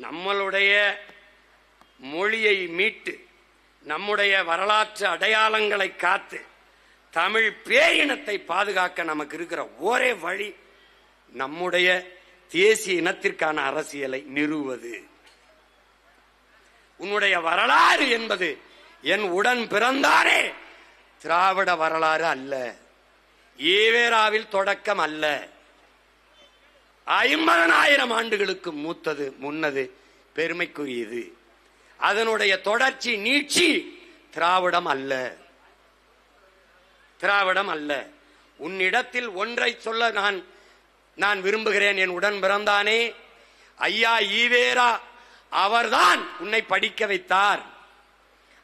நம்மளுடைய மொழியை மீட்டு நம்முடைய வரலாற்று அடையாளங்களை காத்து தமிழ் பேரினத்தை பாதுகாக்க நமக்கு இருக்கிற ஒரே வழி நம்முடைய தேசிய இனத்திற்கான அரசியலை நிறுவது உன்னுடைய வரலாறு என்பது என் உடன் பிறந்தாரே. திராவிட வரலாறு அல்ல. ஈவேராவில் தொடக்கம் அல்ல. ஐம்பதனாயிரம் ஆண்டுகளுக்கு மூத்தது முன்னது பெருமைக்குரியது. அதனுடைய தொடர்ச்சி நீட்சி திராவிடம் அல்ல. திராவிடம் அல்ல. உன்னிடத்தில் ஒன்றை சொல்ல நான் நான் விரும்புகிறேன் என் உடன் பிறந்தானே. ஐயா ஈவேரா அவர்தான் உன்னை படிக்க வைத்தார்.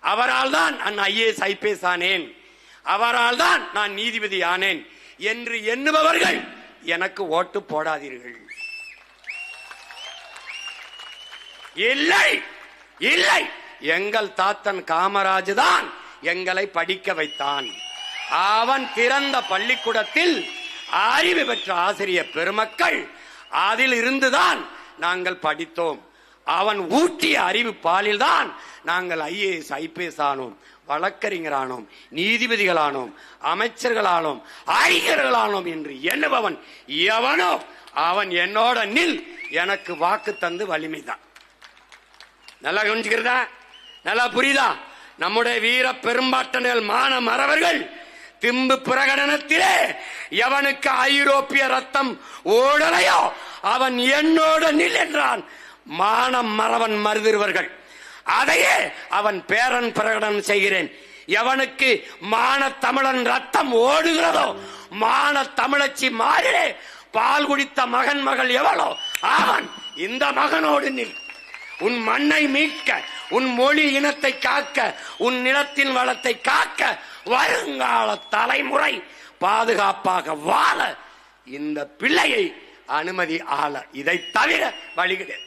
அவரால் தான் நான் ஐஏஎஸ் ஐபிஎஸ் ஆனேன். அவரால் தான் நான் நீதிபதி ஆனேன் என்று எண்ணுபவர்கள் எனக்கு ஓட்டு போடாதீர்கள். இல்லை இல்லை. எங்கள் தாத்தன் காமராஜ் தான் எங்களை படிக்க வைத்தான். அவன் திறந்த பள்ளிக்கூடத்தில் அறிவு பெற்ற ஆசிரியர் பெருமக்கள் அதில் இருந்துதான் நாங்கள் படித்தோம். அவன் ஊட்டிய அறிவு பாலில் தான் நாங்கள் ஐஏஎஸ் ஐபிஎஸ் ஆனோம். வழக்கறிஞரானோம் நீதிபதிகளானோம் அமைச்சர்களானோம் அறிஞர்களானோம் என்று எண்ணுபவன் எவனோ அவன் என்னோட நில் எனக்கு வாக்கு தந்து வலிமைதான். நல்லா கவனிச்சுக்கிறதா? நல்லா புரியுதா? நம்முடைய வீர பெரும்பாட்டன்கள் மான மறவர்கள் திம்பு பிரகடனத்திலே எவனுக்கு ஐரோப்பிய ரத்தம் ஓடலையோ அவன் என்னோட நில் என்றான். மானம் மறவன் மருதிருவர்கள். அதையே அவன் பேரன் பிரகடனம் செய்கிறேன். எவனுக்கு மான தமிழன் ரத்தம் ஓடுகிறதோ மான தமிழச்சி மாறிலே பால் குடித்த மகன் மகள் எவளோ அவன் இந்த மகனோடு நில். உன் மண்ணை மீட்க உன் மொழி இனத்தை காக்க உன் நிலத்தின் வளத்தை காக்க வருங்கால தலைமுறை பாதுகாப்பாக வாழ இந்த பிள்ளையை அனுமதி ஆள. இதை தவிர வழிகிறேன்